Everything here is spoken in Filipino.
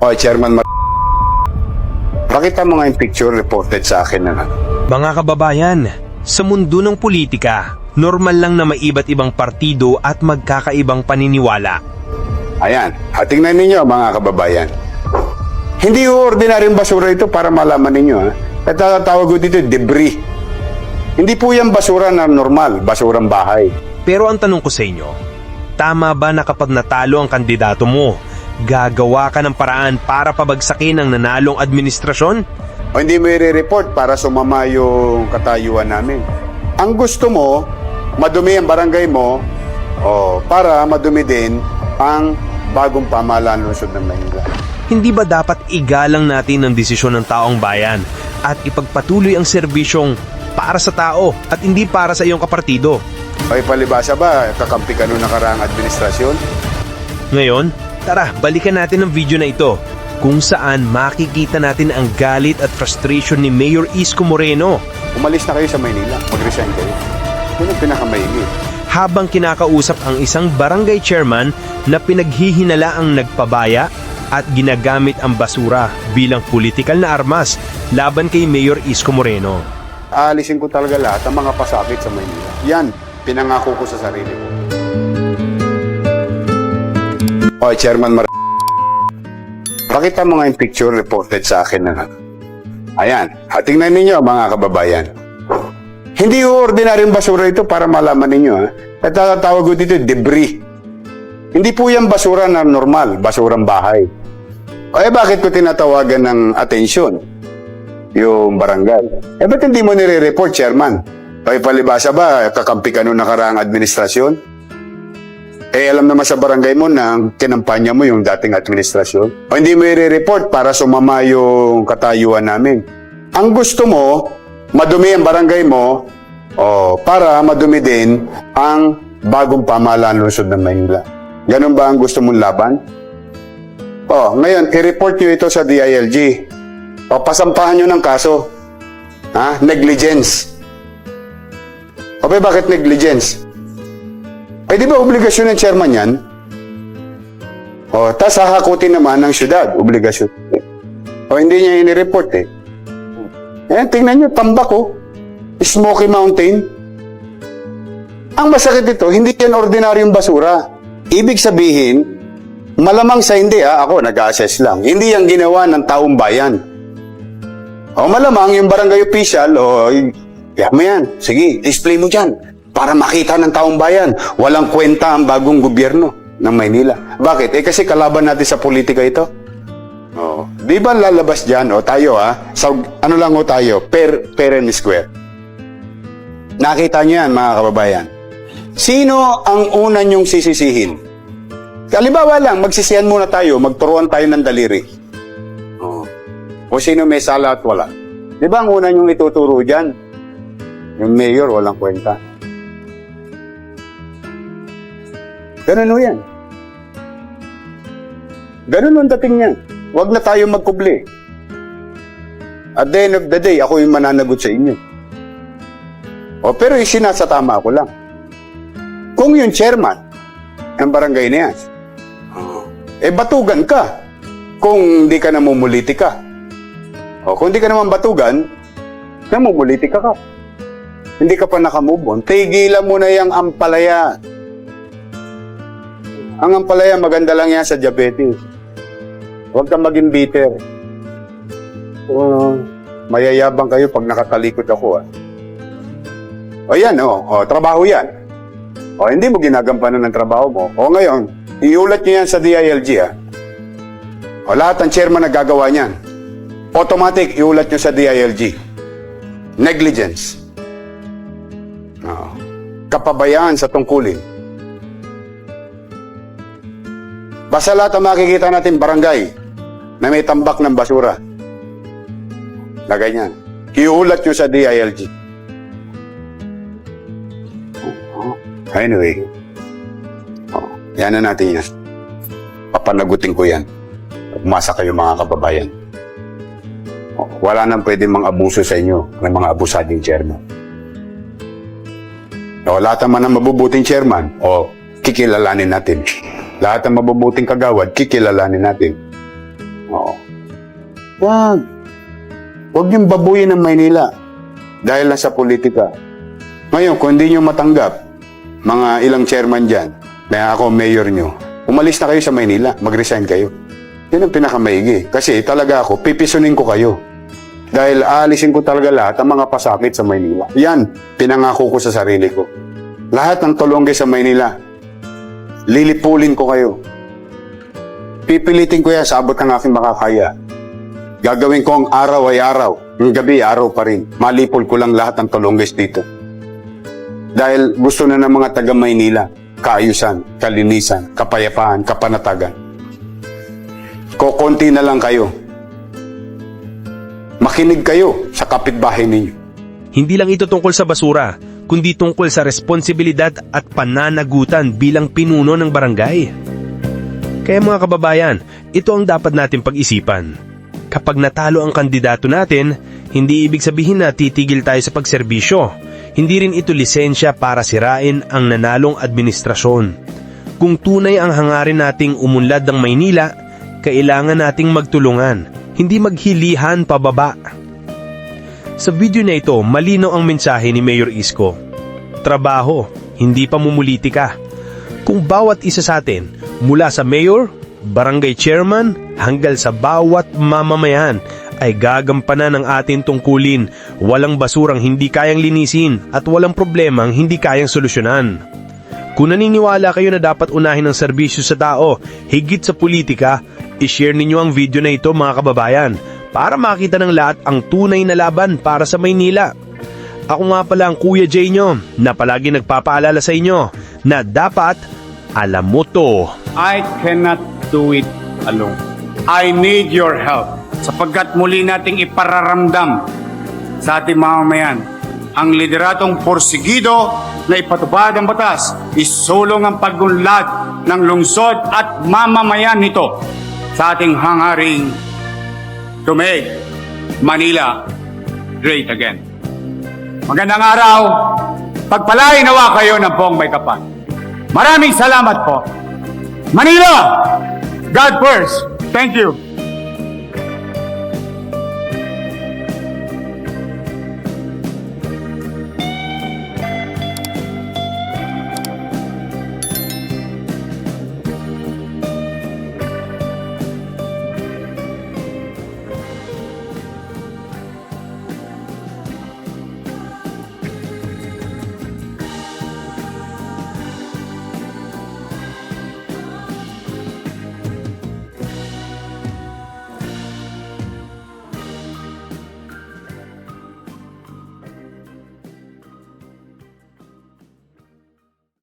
O, Chairman Mar- Pakita mo nga yung picture reported sa akin na Mga kababayan, sa mundo ng politika, normal lang na may iba't ibang partido at magkakaibang paniniwala. Ayan, at tingnan ninyo mga kababayan. Hindi ordinaryong basura ito para malaman ninyo. Ha? At tatawag ko dito debris. Hindi po yan basura na normal, basurang bahay. Pero ang tanong ko sa inyo, tama ba na kapag natalo ang kandidato mo, gagawa ka ng paraan para pabagsakin ang nanalong administrasyon? O hindi mo i-report para sumama yung katayuan namin. Ang gusto mo, madumi ang barangay mo, o para madumi din ang bagong pamahalaan ng lungsod ng Maynila. Hindi ba dapat igalang natin ang desisyon ng taong bayan at ipagpatuloy ang serbisyong para sa tao at hindi para sa iyong kapartido? Ay palibasa ba, kakampi ka nung nakaraang administrasyon? Ngayon, tara balikan natin ang video na ito kung saan makikita natin ang galit at frustration ni Mayor Isko Moreno Umalis na kayo sa Maynila, mag-resign kayo. Yun ang pinakamaigi. habang kinakausap ang isang barangay chairman na pinaghihinala ang nagpabaya at ginagamit ang basura bilang politikal na armas laban kay Mayor Isko Moreno. Aalisin ko talaga lahat ng mga pasakit sa Maynila. Yan, pinangako ko sa sarili ko. O, Chairman Mar... Pakita mo nga yung picture reported sa akin na Ayan, at tingnan ninyo mga kababayan. Hindi ordinaryong basura ito para malaman ninyo. Ha? At tatawag ko dito debris. Hindi po yan basura na normal, basurang bahay. O eh bakit ko tinatawagan ng atensyon? yung barangay. Eh, ba't hindi mo nire-report, Chairman? Ay, palibasa ba, kakampi ka nung nakaraang administrasyon? Eh, alam naman sa barangay mo na kinampanya mo yung dating administrasyon. O hindi mo i-report para sumama yung katayuan namin. Ang gusto mo, madumi ang barangay mo, o para madumi din ang bagong pamahalaan ng lungsod ng Maynila. Ganun ba ang gusto mong laban? Oh, ngayon, i-report nyo ito sa DILG. O pasampahan nyo ng kaso. Ha? Negligence. O ba, bakit negligence? Ay, di ba obligasyon ng chairman yan? O, tas hahakutin naman ng syudad, obligasyon. O, hindi niya inireport eh. Eh, tingnan nyo, tambak oh. Smoky Mountain. Ang masakit ito, hindi yan ordinaryong basura. Ibig sabihin, malamang sa hindi ah, ako nag-assess lang. Hindi yan ginawa ng taong bayan. O malamang yung barangay official, o kaya mo yan, sige, display mo dyan para makita ng taong bayan. Walang kwenta ang bagong gobyerno ng Maynila. Bakit? Eh kasi kalaban natin sa politika ito. Oh, di ba lalabas dyan, o tayo ha, sa, ano lang o tayo, per, per and square. Nakita niyo yan mga kababayan. Sino ang una niyong sisisihin? Kalibawa lang, magsisihan muna tayo, magturuan tayo ng daliri. Oh. O sino may sala at wala. Di ba ang una niyong ituturo dyan? Yung mayor, walang kwenta. Ganun o yan. Ganun ang dating niyan. Huwag na tayo magkubli. At the end of the day, ako yung mananagot sa inyo. O, pero isinasatama ako lang. Kung yung chairman ng barangay na yan, eh batugan ka kung hindi ka namumuliti ka. O, kung hindi ka naman batugan, namumuliti ka ka. Hindi ka pa nakamove on. Tigilan mo na yung ampalaya. Ang ampalaya, maganda lang yan sa diabetes. Huwag kang maging bitter. O, mayayabang kayo pag nakatalikod ako. Ah. O yan, o. o trabaho yan. O hindi mo ginagampanan ng trabaho mo. O ngayon, iulat niyo yan sa DILG ah. O lahat ng chairman na gagawa niyan. Automatic, iulat niyo sa DILG. Negligence. Oo. Kapabayaan sa tungkulin. Basta lahat ang makikita natin barangay na may tambak ng basura. Na ganyan. Iulat nyo sa DILG. Oo. Anyway. Oh, yan na natin yan. Papanagutin ko yan. Umasa kayo mga kababayan. Oh, wala nang pwede mga abuso sa inyo ng mga abusading chairman. O, lahat naman ng mabubuting chairman, o, kikilalanin natin. Lahat ng mabubuting kagawad, kikilalanin natin. Oo. Wag. Huwag niyong babuyin ng Maynila dahil lang sa politika. Ngayon, kung hindi niyo matanggap, mga ilang chairman dyan, na ako mayor niyo, umalis na kayo sa Maynila, mag-resign kayo. Yun ang pinakamaigi. Kasi talaga ako, pipisunin ko kayo. Dahil aalisin ko talaga lahat ang mga pasakit sa Maynila. Yan, pinangako ko sa sarili ko. Lahat ng tulongge sa Maynila, lilipulin ko kayo. Pipilitin ko yan sa abot ng aking makakaya. Gagawin ko ang araw ay araw, ang gabi araw pa rin. Malipol ko lang lahat ng tulongges dito. Dahil gusto na ng mga taga Maynila, kaayusan, kalinisan, kapayapaan, kapanatagan. Kokonti na lang kayo. Makinig kayo sa kapitbahay ninyo. Hindi lang ito tungkol sa basura, kundi tungkol sa responsibilidad at pananagutan bilang pinuno ng barangay. Kaya mga kababayan, ito ang dapat natin pag-isipan. Kapag natalo ang kandidato natin, hindi ibig sabihin na titigil tayo sa pagserbisyo. Hindi rin ito lisensya para sirain ang nanalong administrasyon. Kung tunay ang hangarin nating umunlad ng Maynila, kailangan nating magtulungan, hindi maghilihan pababa. Sa video na ito, malinaw ang mensahe ni Mayor Isko. Trabaho, hindi pamumulitika. Kung bawat isa sa atin, mula sa mayor, barangay chairman, hanggang sa bawat mamamayan, ay gagampanan ng ating tungkulin, walang basurang hindi kayang linisin at walang problemang hindi kayang solusyonan. Kung naniniwala kayo na dapat unahin ang serbisyo sa tao, higit sa politika, ishare ninyo ang video na ito mga kababayan para makita ng lahat ang tunay na laban para sa Maynila. Ako nga pala ang Kuya Jay nyo na palagi nagpapaalala sa inyo na dapat alam mo to. I cannot do it alone. I need your help sapagkat muli nating ipararamdam sa ating mamamayan ang lideratong porsigido na ipatupad ang batas, isulong ang pagunlad ng lungsod at mamamayan nito sa ating hangaring to make Manila great again. Magandang araw, pagpalain nawa kayo ng buong may kapal. Maraming salamat po. Manila! God first. Thank you.